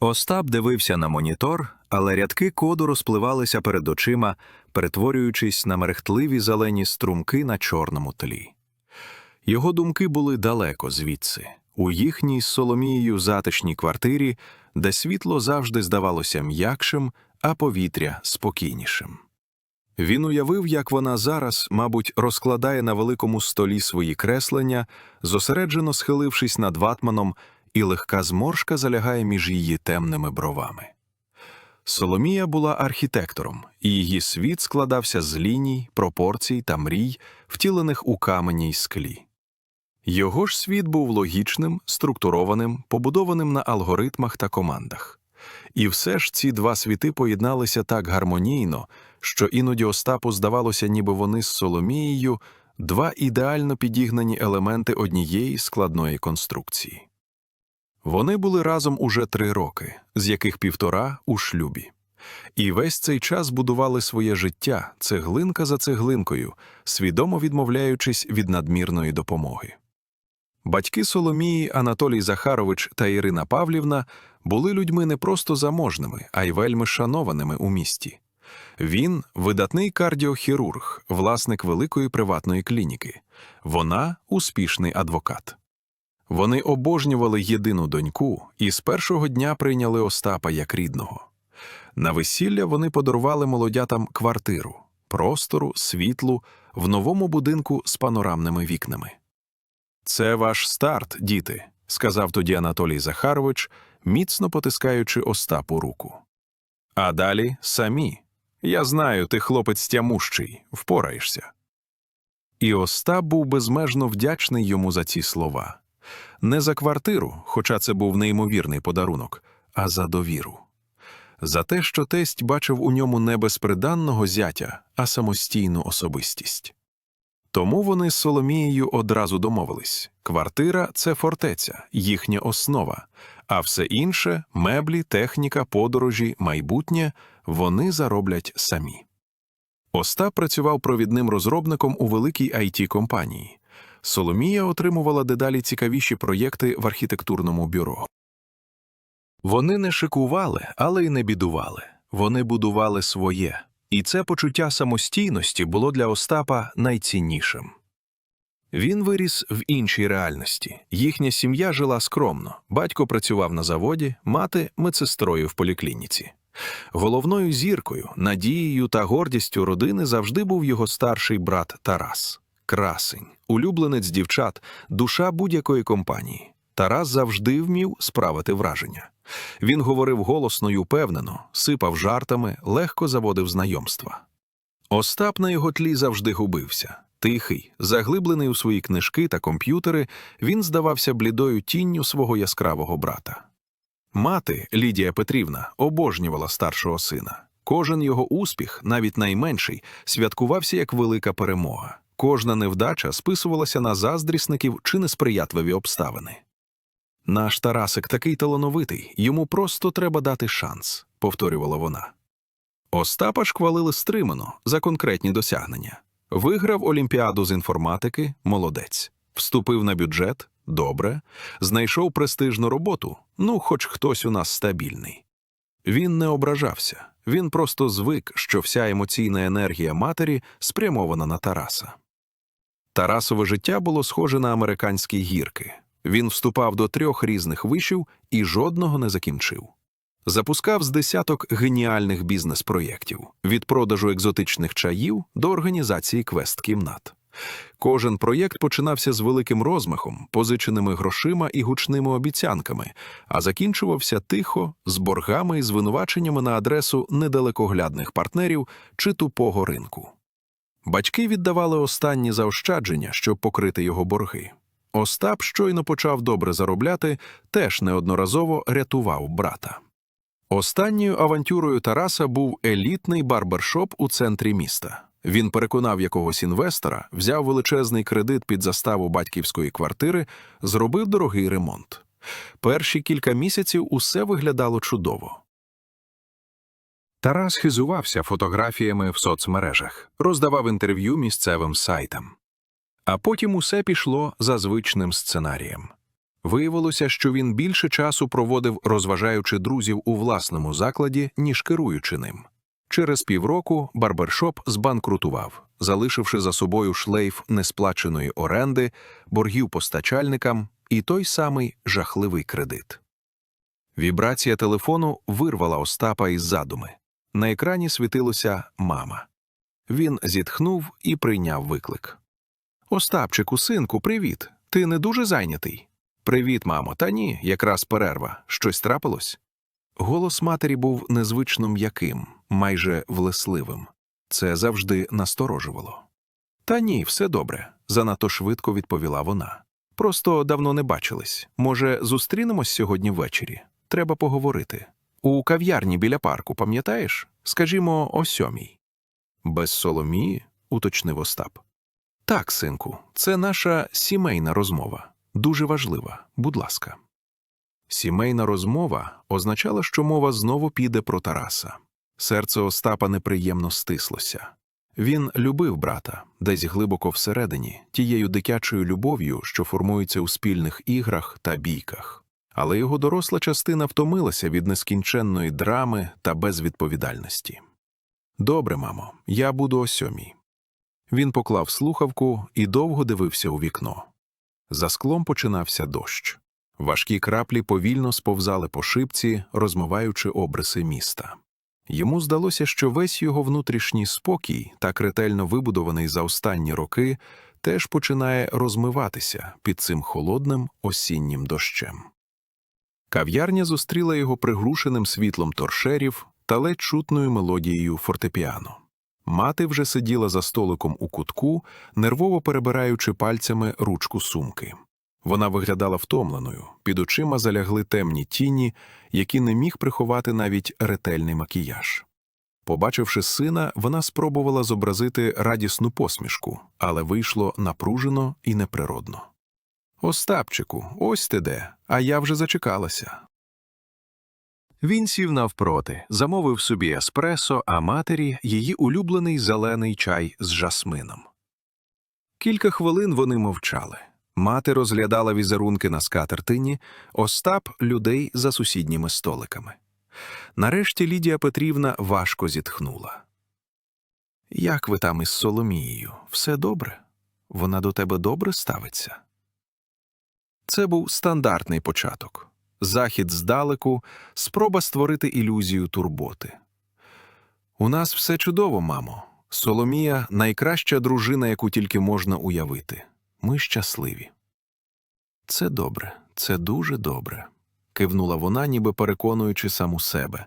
Остап дивився на монітор, але рядки коду розпливалися перед очима, перетворюючись на мерехтливі зелені струмки на чорному тлі. Його думки були далеко звідси, у їхній з Соломією затишній квартирі, де світло завжди здавалося м'якшим, а повітря спокійнішим. Він уявив, як вона зараз, мабуть, розкладає на великому столі свої креслення, зосереджено схилившись над ватманом, і легка зморшка залягає між її темними бровами. Соломія була архітектором, і її світ складався з ліній, пропорцій та мрій, втілених у камені й склі. Його ж світ був логічним, структурованим, побудованим на алгоритмах та командах. І все ж ці два світи поєдналися так гармонійно, що іноді Остапу здавалося, ніби вони з Соломією два ідеально підігнані елементи однієї складної конструкції. Вони були разом уже три роки, з яких півтора у шлюбі. І весь цей час будували своє життя цеглинка за цеглинкою, свідомо відмовляючись від надмірної допомоги. Батьки Соломії Анатолій Захарович та Ірина Павлівна були людьми не просто заможними, а й вельми шанованими у місті. Він видатний кардіохірург, власник великої приватної клініки. Вона успішний адвокат. Вони обожнювали єдину доньку і з першого дня прийняли Остапа як рідного. На весілля вони подарували молодятам квартиру, простору, світлу в новому будинку з панорамними вікнами. Це ваш старт, діти, сказав тоді Анатолій Захарович, міцно потискаючи Остапу руку. А далі самі. Я знаю, ти хлопець тямущий, впораєшся. І Остап був безмежно вдячний йому за ці слова. Не за квартиру, хоча це був неймовірний подарунок, а за довіру. За те, що тесть бачив у ньому не безприданного зятя, а самостійну особистість. Тому вони з Соломією одразу домовились квартира це фортеця, їхня основа, а все інше меблі, техніка, подорожі, майбутнє вони зароблять самі. Остап працював провідним розробником у великій it компанії Соломія отримувала дедалі цікавіші проєкти в архітектурному бюро. Вони не шикували, але й не бідували. Вони будували своє, і це почуття самостійності було для Остапа найціннішим. Він виріс в іншій реальності. Їхня сім'я жила скромно. Батько працював на заводі, мати медсестрою в поліклініці. Головною зіркою, надією та гордістю родини завжди був його старший брат Тарас. Красень, улюбленець дівчат, душа будь-якої компанії. Тарас завжди вмів справити враження. Він говорив голосно й упевнено, сипав жартами, легко заводив знайомства. Остап на його тлі завжди губився. Тихий, заглиблений у свої книжки та комп'ютери, він здавався блідою тінню свого яскравого брата. Мати, Лідія Петрівна, обожнювала старшого сина. Кожен його успіх, навіть найменший, святкувався як велика перемога. Кожна невдача списувалася на заздрісників чи несприятливі обставини. Наш Тарасик такий талановитий, йому просто треба дати шанс, повторювала вона. Остапа ж хвалили стримано за конкретні досягнення. Виграв олімпіаду з інформатики молодець, вступив на бюджет добре, знайшов престижну роботу ну, хоч хтось у нас стабільний. Він не ображався, він просто звик, що вся емоційна енергія матері спрямована на Тараса. Тарасове життя було схоже на американські гірки. Він вступав до трьох різних вишів і жодного не закінчив. Запускав з десяток геніальних бізнес-проєктів від продажу екзотичних чаїв до організації квест-кімнат. Кожен проєкт починався з великим розмахом, позиченими грошима і гучними обіцянками, а закінчувався тихо, з боргами і звинуваченнями на адресу недалекоглядних партнерів чи тупого ринку. Батьки віддавали останні заощадження, щоб покрити його борги. Остап щойно почав добре заробляти, теж неодноразово рятував брата. Останньою авантюрою Тараса був елітний барбершоп у центрі міста. Він переконав якогось інвестора, взяв величезний кредит під заставу батьківської квартири, зробив дорогий ремонт. Перші кілька місяців усе виглядало чудово. Тарас хизувався фотографіями в соцмережах, роздавав інтерв'ю місцевим сайтам. А потім усе пішло за звичним сценарієм. Виявилося, що він більше часу проводив, розважаючи друзів у власному закладі, ніж керуючи ним. Через півроку барбершоп збанкрутував, залишивши за собою шлейф несплаченої оренди, боргів постачальникам і той самий жахливий кредит. Вібрація телефону вирвала Остапа із задуми. На екрані світилося мама. Він зітхнув і прийняв виклик. Остапчику, синку, привіт. Ти не дуже зайнятий? Привіт, мамо. Та ні, якраз перерва. Щось трапилось? Голос матері був незвично м'яким, майже влесливим. Це завжди насторожувало. Та ні, все добре, занадто швидко відповіла вона. Просто давно не бачились. Може, зустрінемось сьогодні ввечері? Треба поговорити. У кав'ярні біля парку, пам'ятаєш? Скажімо, о сьомій. Без Соломії, уточнив Остап. Так, синку, це наша сімейна розмова. Дуже важлива, будь ласка. Сімейна розмова означала, що мова знову піде про Тараса. Серце Остапа неприємно стислося. Він любив брата, десь глибоко всередині, тією дитячою любов'ю, що формується у спільних іграх та бійках. Але його доросла частина втомилася від нескінченної драми та безвідповідальності. Добре, мамо, я буду о сьомій. Він поклав слухавку і довго дивився у вікно. За склом починався дощ. Важкі краплі повільно сповзали по шибці, розмиваючи обриси міста. Йому здалося, що весь його внутрішній спокій, так ретельно вибудований за останні роки, теж починає розмиватися під цим холодним осіннім дощем. Кав'ярня зустріла його пригрушеним світлом торшерів та ледь чутною мелодією фортепіано. Мати вже сиділа за столиком у кутку, нервово перебираючи пальцями ручку сумки. Вона виглядала втомленою, під очима залягли темні тіні, які не міг приховати навіть ретельний макіяж. Побачивши сина, вона спробувала зобразити радісну посмішку, але вийшло напружено і неприродно. Остапчику, ось ти де, а я вже зачекалася. Він сів навпроти, замовив собі еспресо, а матері її улюблений зелений чай з жасмином. Кілька хвилин вони мовчали. Мати розглядала візерунки на скатертині, Остап людей за сусідніми столиками. Нарешті Лідія Петрівна важко зітхнула. Як ви там із Соломією? Все добре? Вона до тебе добре ставиться? Це був стандартний початок. Захід здалеку, спроба створити ілюзію турботи. У нас все чудово, мамо. Соломія найкраща дружина, яку тільки можна уявити. Ми щасливі. Це добре, це дуже добре, кивнула вона, ніби переконуючи саму себе.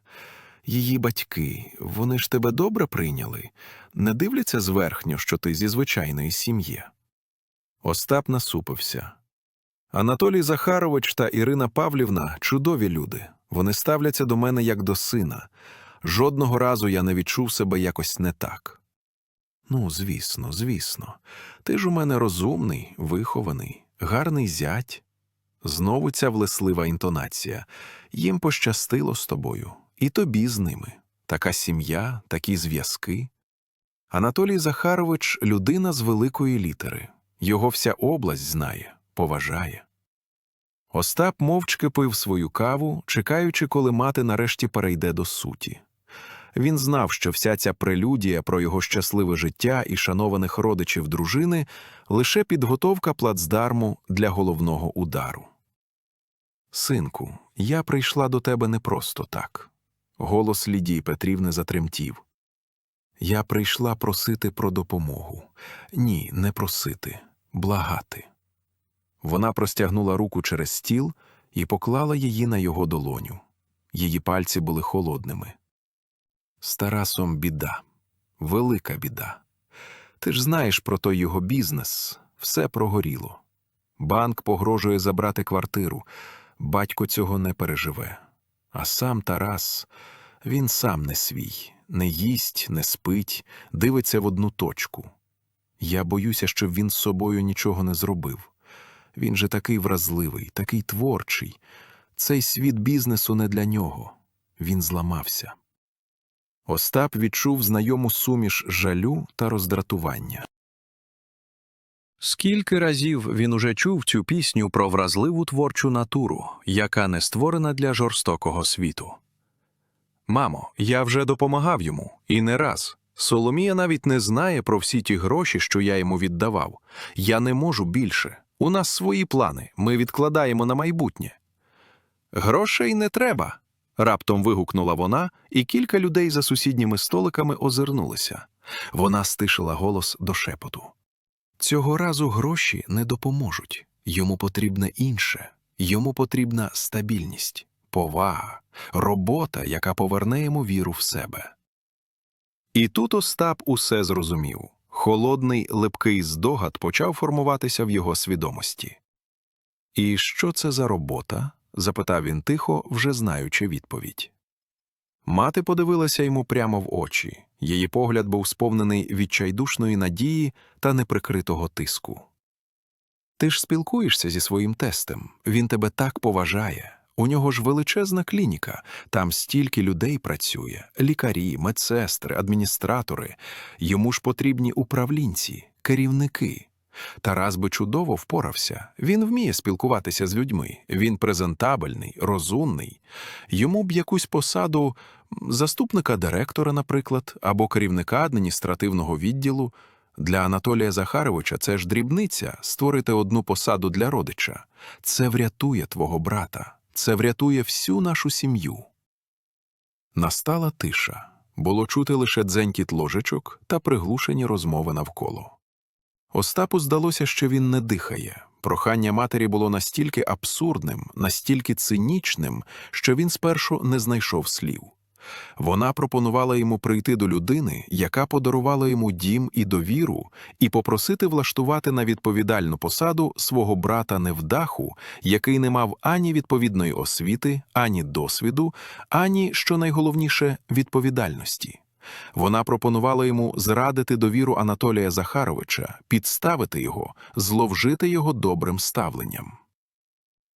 Її батьки, вони ж тебе добре прийняли, не дивляться зверхньо, що ти зі звичайної сім'ї. Остап насупився. Анатолій Захарович та Ірина Павлівна чудові люди. Вони ставляться до мене як до сина. Жодного разу я не відчув себе якось не так. Ну, звісно, звісно, ти ж у мене розумний, вихований, гарний зять. Знову ця влеслива інтонація. Їм пощастило з тобою, і тобі з ними. Така сім'я, такі зв'язки. Анатолій Захарович людина з великої літери. Його вся область знає, поважає. Остап мовчки пив свою каву, чекаючи, коли мати нарешті перейде до суті. Він знав, що вся ця прелюдія про його щасливе життя і шанованих родичів дружини лише підготовка плацдарму для головного удару. Синку, я прийшла до тебе не просто так. Голос Лідії Петрівни затремтів. Я прийшла просити про допомогу. Ні, не просити, благати. Вона простягнула руку через стіл і поклала її на його долоню. Її пальці були холодними. З Тарасом біда, велика біда. Ти ж знаєш про той його бізнес, все прогоріло. Банк погрожує забрати квартиру, батько цього не переживе. А сам Тарас, він сам не свій, не їсть, не спить, дивиться в одну точку. Я боюся, щоб він з собою нічого не зробив. Він же такий вразливий, такий творчий. Цей світ бізнесу не для нього. Він зламався. Остап відчув знайому суміш жалю та роздратування. Скільки разів він уже чув цю пісню про вразливу творчу натуру, яка не створена для жорстокого світу. Мамо, я вже допомагав йому, і не раз. Соломія навіть не знає про всі ті гроші, що я йому віддавав. Я не можу більше. У нас свої плани, ми відкладаємо на майбутнє. Грошей не треба. раптом вигукнула вона, і кілька людей за сусідніми столиками озирнулися. Вона стишила голос до шепоту. Цього разу гроші не допоможуть. Йому потрібне інше, йому потрібна стабільність, повага, робота, яка поверне йому віру в себе. І тут Остап усе зрозумів. Холодний, липкий здогад почав формуватися в його свідомості. І що це за робота? запитав він тихо, вже знаючи відповідь. Мати подивилася йому прямо в очі. Її погляд був сповнений відчайдушної надії та неприкритого тиску. Ти ж спілкуєшся зі своїм тестем, він тебе так поважає. У нього ж величезна клініка, там стільки людей працює лікарі, медсестри, адміністратори. Йому ж потрібні управлінці, керівники. Тарас би чудово впорався. Він вміє спілкуватися з людьми. Він презентабельний, розумний. Йому б якусь посаду заступника директора, наприклад, або керівника адміністративного відділу. Для Анатолія Захаровича це ж дрібниця створити одну посаду для родича. Це врятує твого брата, це врятує всю нашу сім'ю. Настала тиша. Було чути лише дзенькіт ложечок та приглушені розмови навколо. Остапу здалося, що він не дихає. Прохання матері було настільки абсурдним, настільки цинічним, що він спершу не знайшов слів. Вона пропонувала йому прийти до людини, яка подарувала йому дім і довіру, і попросити влаштувати на відповідальну посаду свого брата невдаху, який не мав ані відповідної освіти, ані досвіду, ані, що найголовніше, відповідальності. Вона пропонувала йому зрадити довіру Анатолія Захаровича, підставити його, зловжити його добрим ставленням.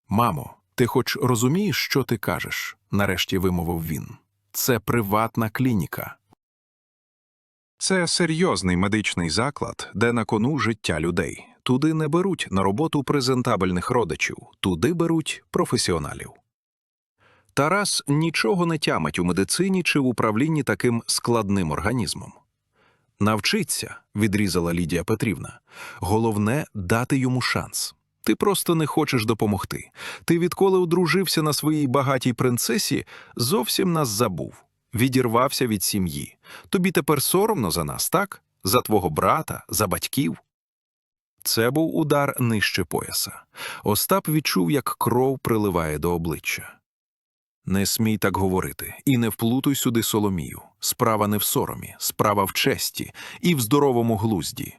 Мамо, ти хоч розумієш, що ти кажеш? нарешті вимовив він. Це приватна клініка. Це серйозний медичний заклад, де на кону життя людей. Туди не беруть на роботу презентабельних родичів, туди беруть професіоналів. Тарас нічого не тямить у медицині чи в управлінні таким складним організмом. Навчиться, відрізала Лідія Петрівна. Головне дати йому шанс. Ти просто не хочеш допомогти. Ти відколи одружився на своїй багатій принцесі, зовсім нас забув, відірвався від сім'ї. Тобі тепер соромно за нас, так? За твого брата, за батьків. Це був удар нижче пояса. Остап відчув, як кров приливає до обличчя. Не смій так говорити, і не вплутуй сюди Соломію. Справа не в соромі, справа в честі і в здоровому глузді.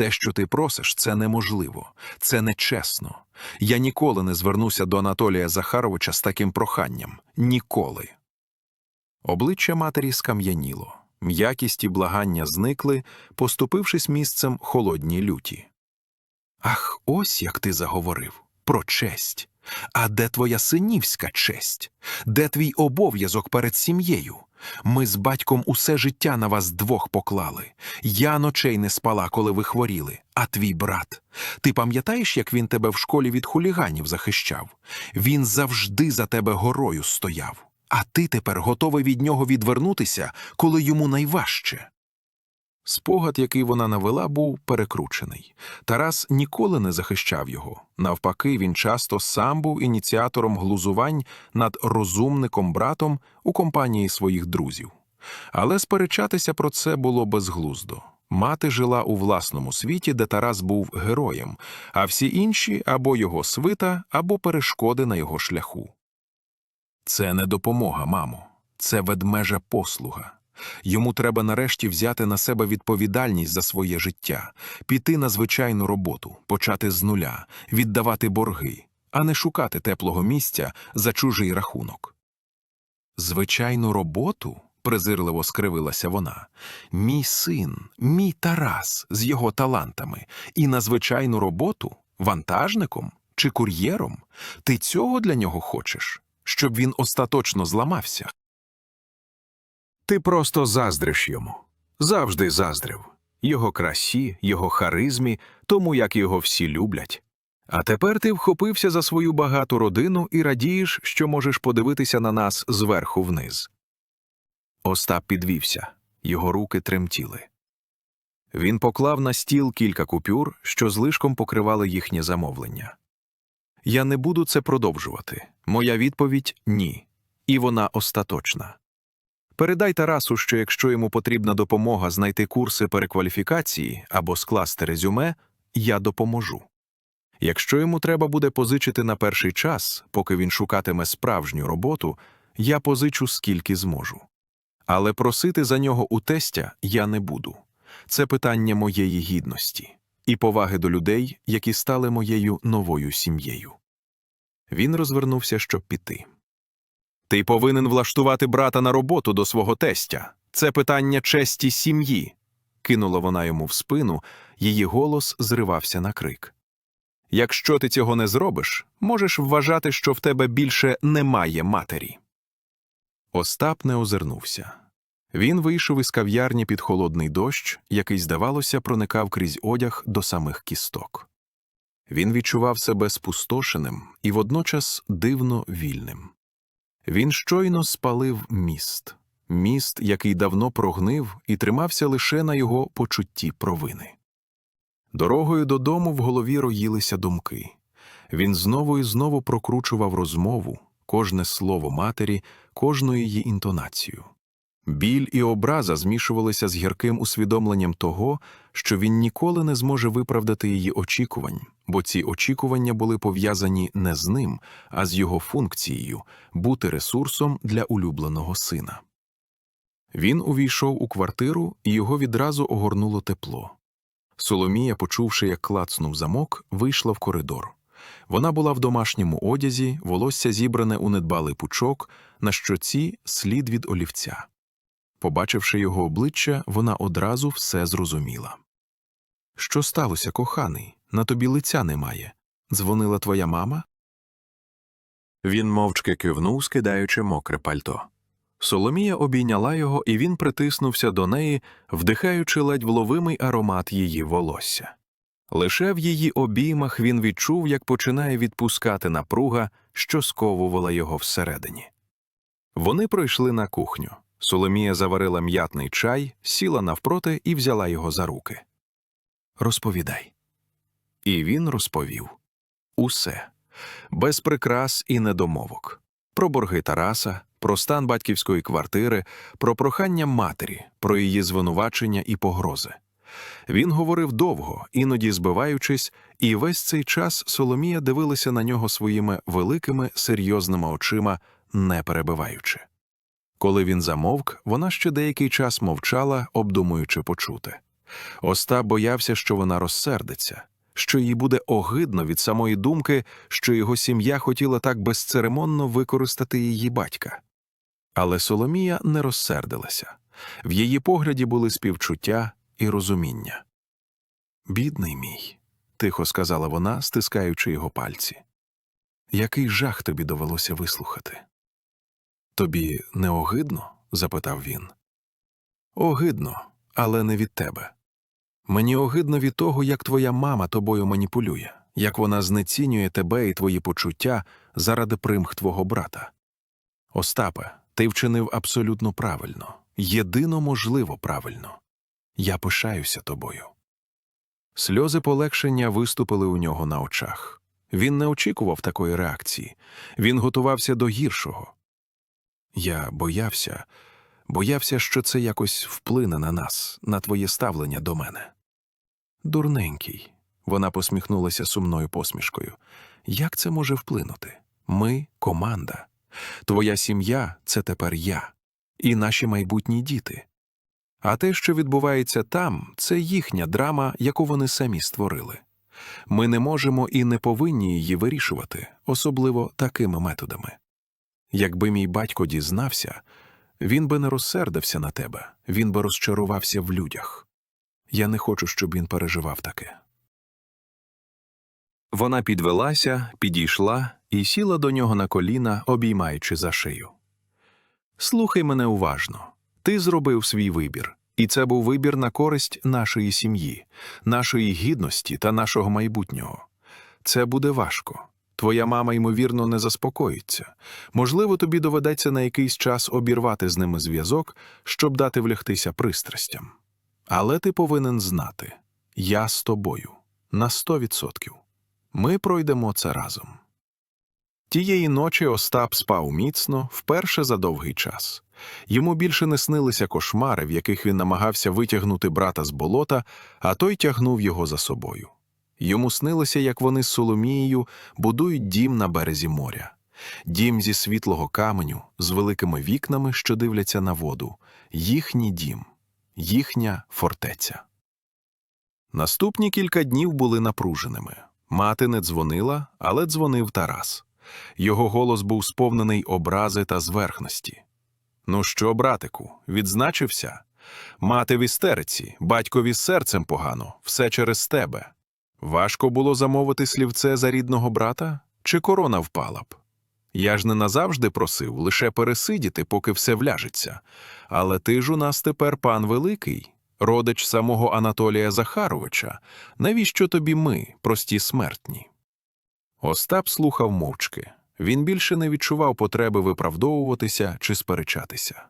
Те, що ти просиш, це неможливо, це нечесно. Я ніколи не звернуся до Анатолія Захаровича з таким проханням. Ніколи. Обличчя матері скам'яніло. М'якість і благання зникли, поступившись місцем холодній люті. Ах, ось як ти заговорив про честь. А де твоя синівська честь? Де твій обов'язок перед сім'єю? Ми з батьком усе життя на вас двох поклали. Я ночей не спала, коли ви хворіли, а твій брат. Ти пам'ятаєш, як він тебе в школі від хуліганів захищав? Він завжди за тебе горою стояв. А ти тепер готовий від нього відвернутися, коли йому найважче. Спогад, який вона навела, був перекручений. Тарас ніколи не захищав його. Навпаки, він часто сам був ініціатором глузувань над розумником братом у компанії своїх друзів. Але сперечатися про це було безглуздо. Мати жила у власному світі, де Тарас був героєм, а всі інші або його свита, або перешкоди на його шляху. Це не допомога, мамо, це ведмежа послуга. Йому треба нарешті взяти на себе відповідальність за своє життя, піти на звичайну роботу, почати з нуля, віддавати борги, а не шукати теплого місця за чужий рахунок. Звичайну роботу? презирливо скривилася вона. Мій син, мій Тарас з його талантами, і на звичайну роботу вантажником чи кур'єром? Ти цього для нього хочеш, щоб він остаточно зламався? Ти просто заздриш йому. Завжди заздрив. його красі, його харизмі, тому як його всі люблять. А тепер ти вхопився за свою багату родину і радієш, що можеш подивитися на нас зверху вниз. Остап підвівся, його руки тремтіли. Він поклав на стіл кілька купюр, що злишком покривали їхнє замовлення. Я не буду це продовжувати. Моя відповідь ні. І вона остаточна. Передай Тарасу, що якщо йому потрібна допомога знайти курси перекваліфікації або скласти резюме, я допоможу. Якщо йому треба буде позичити на перший час, поки він шукатиме справжню роботу, я позичу скільки зможу. Але просити за нього у тестя я не буду. Це питання моєї гідності і поваги до людей, які стали моєю новою сім'єю. Він розвернувся, щоб піти. Ти повинен влаштувати брата на роботу до свого тестя. Це питання честі сім'ї. кинула вона йому в спину, її голос зривався на крик. Якщо ти цього не зробиш, можеш вважати, що в тебе більше немає матері. Остап не озирнувся. Він вийшов із кав'ярні під холодний дощ, який, здавалося, проникав крізь одяг до самих кісток. Він відчував себе спустошеним і водночас дивно вільним. Він щойно спалив міст, міст, який давно прогнив і тримався лише на його почутті провини. Дорогою додому в голові роїлися думки. Він знову і знову прокручував розмову, кожне слово матері, кожну її інтонацію. Біль і образа змішувалися з гірким усвідомленням того, що він ніколи не зможе виправдати її очікувань, бо ці очікування були пов'язані не з ним, а з його функцією бути ресурсом для улюбленого сина. Він увійшов у квартиру, і його відразу огорнуло тепло. Соломія, почувши, як клацнув замок, вийшла в коридор. Вона була в домашньому одязі, волосся зібране у недбалий пучок, на щоці слід від олівця. Побачивши його обличчя, вона одразу все зрозуміла. Що сталося, коханий? На тобі лиця немає. Дзвонила твоя мама? Він мовчки кивнув, скидаючи мокре пальто. Соломія обійняла його, і він притиснувся до неї, вдихаючи ледь вловимий аромат її волосся. Лише в її обіймах він відчув, як починає відпускати напруга, що сковувала його всередині. Вони пройшли на кухню. Соломія заварила м'ятний чай, сіла навпроти і взяла його за руки. Розповідай. І він розповів усе без прикрас і недомовок про борги Тараса, про стан батьківської квартири, про прохання матері, про її звинувачення і погрози. Він говорив довго, іноді збиваючись, і весь цей час Соломія дивилася на нього своїми великими серйозними очима, не перебиваючи. Коли він замовк, вона ще деякий час мовчала, обдумуючи почуте. Остап боявся, що вона розсердиться, що їй буде огидно від самої думки, що його сім'я хотіла так безцеремонно використати її батька. Але Соломія не розсердилася. В її погляді були співчуття і розуміння. Бідний мій, тихо сказала вона, стискаючи його пальці. Який жах тобі довелося вислухати? Тобі не огидно? запитав він. Огидно, але не від тебе. Мені огидно від того, як твоя мама тобою маніпулює, як вона знецінює тебе і твої почуття заради примх твого брата. Остапе, ти вчинив абсолютно правильно, єдино можливо правильно. Я пишаюся тобою. Сльози полегшення виступили у нього на очах. Він не очікував такої реакції, він готувався до гіршого. Я боявся, боявся, що це якось вплине на нас, на твоє ставлення до мене. Дурненький, вона посміхнулася сумною посмішкою. Як це може вплинути? Ми команда. Твоя сім'я це тепер я, і наші майбутні діти. А те, що відбувається там, це їхня драма, яку вони самі створили. Ми не можемо і не повинні її вирішувати, особливо такими методами. Якби мій батько дізнався, він би не розсердився на тебе, він би розчарувався в людях. Я не хочу, щоб він переживав таке. Вона підвелася, підійшла і сіла до нього на коліна, обіймаючи за шию. Слухай мене уважно. Ти зробив свій вибір, І це був вибір на користь нашої сім'ї, нашої гідності та нашого майбутнього. Це буде важко. Твоя мама, ймовірно, не заспокоїться. Можливо, тобі доведеться на якийсь час обірвати з ними зв'язок, щоб дати влягтися пристрастям. Але ти повинен знати я з тобою на сто відсотків. Ми пройдемо це разом. Тієї ночі Остап спав міцно вперше за довгий час. Йому більше не снилися кошмари, в яких він намагався витягнути брата з болота, а той тягнув його за собою. Йому снилося, як вони з Соломією будують дім на березі моря. Дім зі світлого каменю, з великими вікнами, що дивляться на воду. Їхній дім, їхня фортеця. Наступні кілька днів були напруженими. Мати не дзвонила, але дзвонив Тарас. Його голос був сповнений образи та зверхності. Ну що, братику, відзначився? Мати в істериці, батькові з серцем погано, все через тебе. Важко було замовити слівце за рідного брата, чи корона впала б? Я ж не назавжди просив лише пересидіти, поки все вляжеться. Але ти ж у нас тепер пан великий, родич самого Анатолія Захаровича. Навіщо тобі ми, прості смертні? Остап слухав мовчки. Він більше не відчував потреби виправдовуватися чи сперечатися.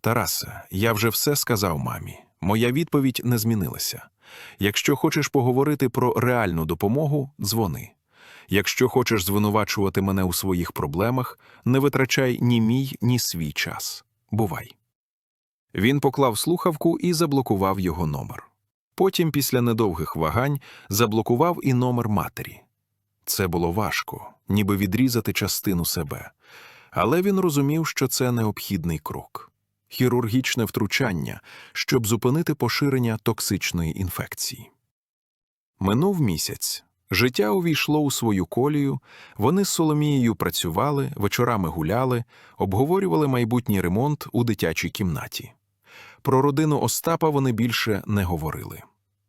Тарасе, я вже все сказав мамі. Моя відповідь не змінилася. Якщо хочеш поговорити про реальну допомогу, дзвони. Якщо хочеш звинувачувати мене у своїх проблемах, не витрачай ні мій, ні свій час. Бувай. Він поклав слухавку і заблокував його номер. Потім, після недовгих вагань, заблокував і номер матері. Це було важко, ніби відрізати частину себе. Але він розумів, що це необхідний крок хірургічне втручання, щоб зупинити поширення токсичної інфекції. Минув місяць. Життя увійшло у свою колію, вони з Соломією працювали, вечорами гуляли, обговорювали майбутній ремонт у дитячій кімнаті. Про родину Остапа вони більше не говорили.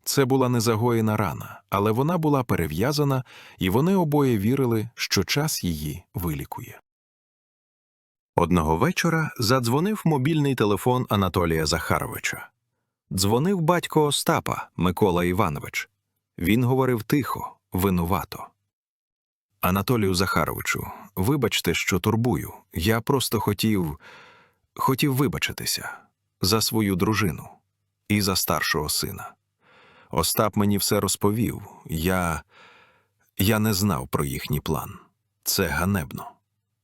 Це була незагоєна рана, але вона була перев'язана, і вони обоє вірили, що час її вилікує. Одного вечора задзвонив мобільний телефон Анатолія Захаровича. Дзвонив батько Остапа Микола Іванович. Він говорив тихо, винувато. Анатолію Захаровичу, вибачте, що турбую. Я просто хотів. хотів вибачитися за свою дружину і за старшого сина. Остап мені все розповів. Я. я не знав про їхній план. Це ганебно.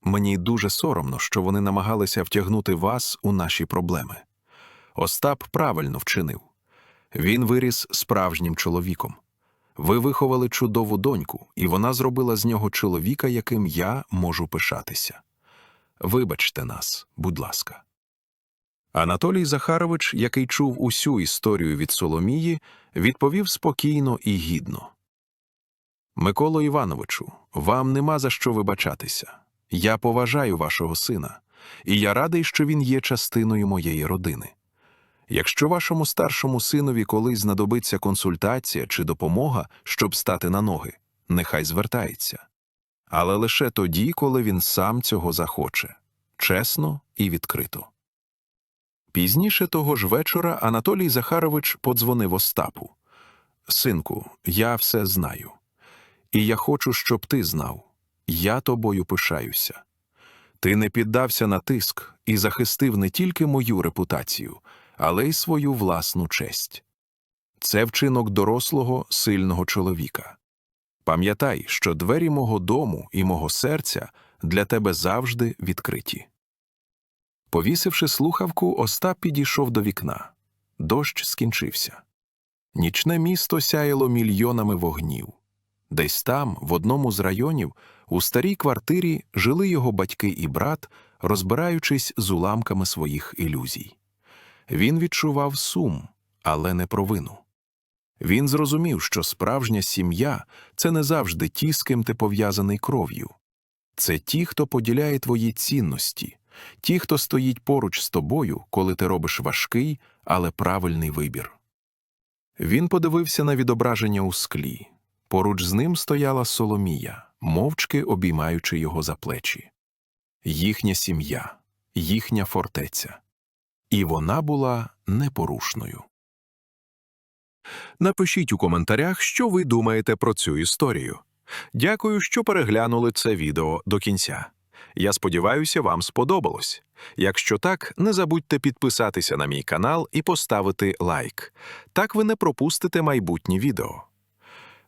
Мені дуже соромно, що вони намагалися втягнути вас у наші проблеми. Остап правильно вчинив. Він виріс справжнім чоловіком. Ви виховали чудову доньку, і вона зробила з нього чоловіка, яким я можу пишатися. Вибачте нас, будь ласка. Анатолій Захарович, який чув усю історію від Соломії, відповів спокійно і гідно. Миколо Івановичу, вам нема за що вибачатися. Я поважаю вашого сина, і я радий, що він є частиною моєї родини. Якщо вашому старшому синові колись знадобиться консультація чи допомога, щоб стати на ноги, нехай звертається. Але лише тоді, коли він сам цього захоче чесно і відкрито. Пізніше того ж вечора Анатолій Захарович подзвонив Остапу Синку, я все знаю, і я хочу, щоб ти знав я тобою пишаюся. Ти не піддався на тиск і захистив не тільки мою репутацію, але й свою власну честь. Це вчинок дорослого, сильного чоловіка. Пам'ятай, що двері мого дому і мого серця для тебе завжди відкриті. Повісивши слухавку, Остап підійшов до вікна. Дощ скінчився. Нічне місто сяяло мільйонами вогнів. Десь там, в одному з районів, у старій квартирі жили його батьки і брат, розбираючись з уламками своїх ілюзій. Він відчував сум, але не провину. Він зрозумів, що справжня сім'я це не завжди ті, з ким ти пов'язаний кров'ю. Це ті, хто поділяє твої цінності, ті, хто стоїть поруч з тобою, коли ти робиш важкий, але правильний вибір. Він подивився на відображення у склі. Поруч з ним стояла Соломія, мовчки обіймаючи його за плечі. Їхня сім'я, їхня фортеця. і вона була непорушною. Напишіть у коментарях, що ви думаєте про цю історію. Дякую, що переглянули це відео до кінця. Я сподіваюся, вам сподобалось. Якщо так, не забудьте підписатися на мій канал і поставити лайк. Так ви не пропустите майбутні відео.